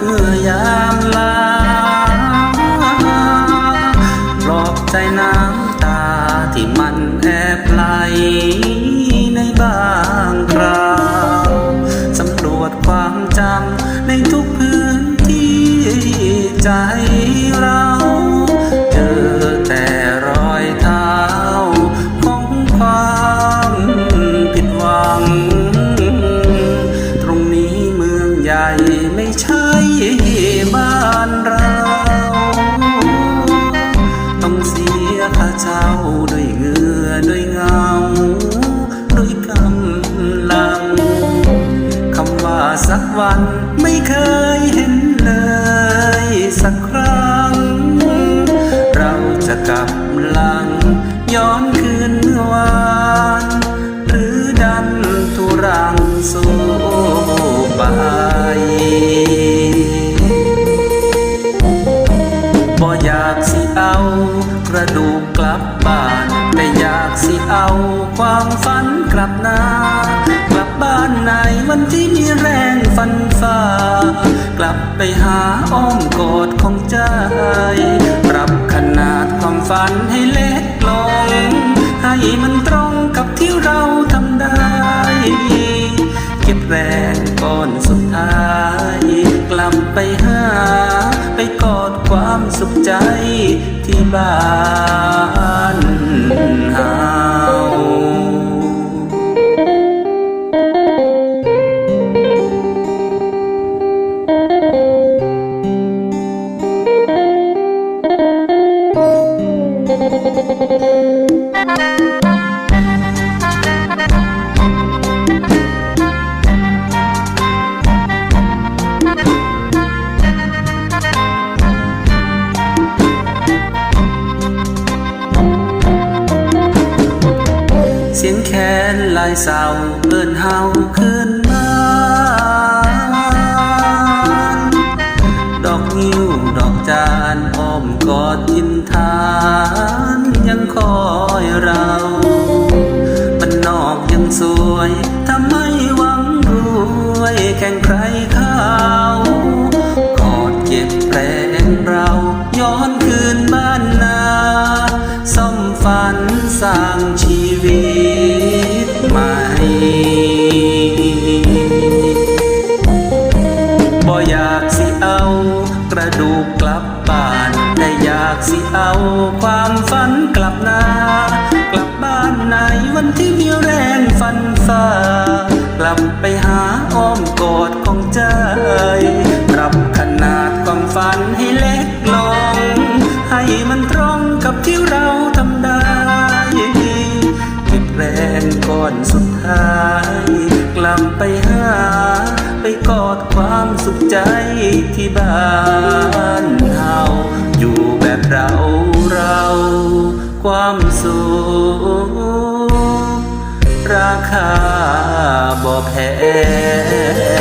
เพื่อยามลาปลอบใจน้ำตาที่มันแอบไหลในบางคราวสำรวจความจำในทุกพื้นที่ใจเราเจอแต่รอยเท้าของความผิดหวัง ตรงนี้เมืองใหญ่ไม่ใช่ ด้วยเงือด้วยเงา ด้วยกำลัง คำว่าสักวันไม่เคยเห็นเลยสักครั้ง เราจะกลับหลังย้อนคืนเมื่อวานหรือดันทุรังสู่ไปบ่อยากสิเอากระดูก บบ้านแต่อยากสิเอาความฝันกลับนากลับบ้านในวันที่มีแรงฟันฝ่ากลับไปหาอ้อมกอดของใจปรับขนาดความฝันให้ ก่อนสุดท้ายกลับไปหา ไปกอดความสุขใจที่บ้าน ลายเศร้าเอินเฮาขึ้นมาดอกนิ้วดอกจานอ้อมกอดทินทานยังคอยเรามันนอกยังสวยทำให้หวังรวยแข่งใครเขากอดเก็บแรงเราย้อนคืนบ้านนาซ่อมฝันสร้างชีวิตากสิเอา กระดูกกลับบ้าน แต่อยากสิเอา ความฝันกลับนากลับบ้านในวันที่มีแรงฟันฝ่ากลับไปหาอ้อมกอดของใจปรับขนาดความฝันให้เล็กลง ให้มันตรงกับที่เราทำได้เก็บแรงก่อนสุดท้าย สุขใจที่บ้านเฮาอยู่แบบเราเรา ความสุขราคาบ่แพง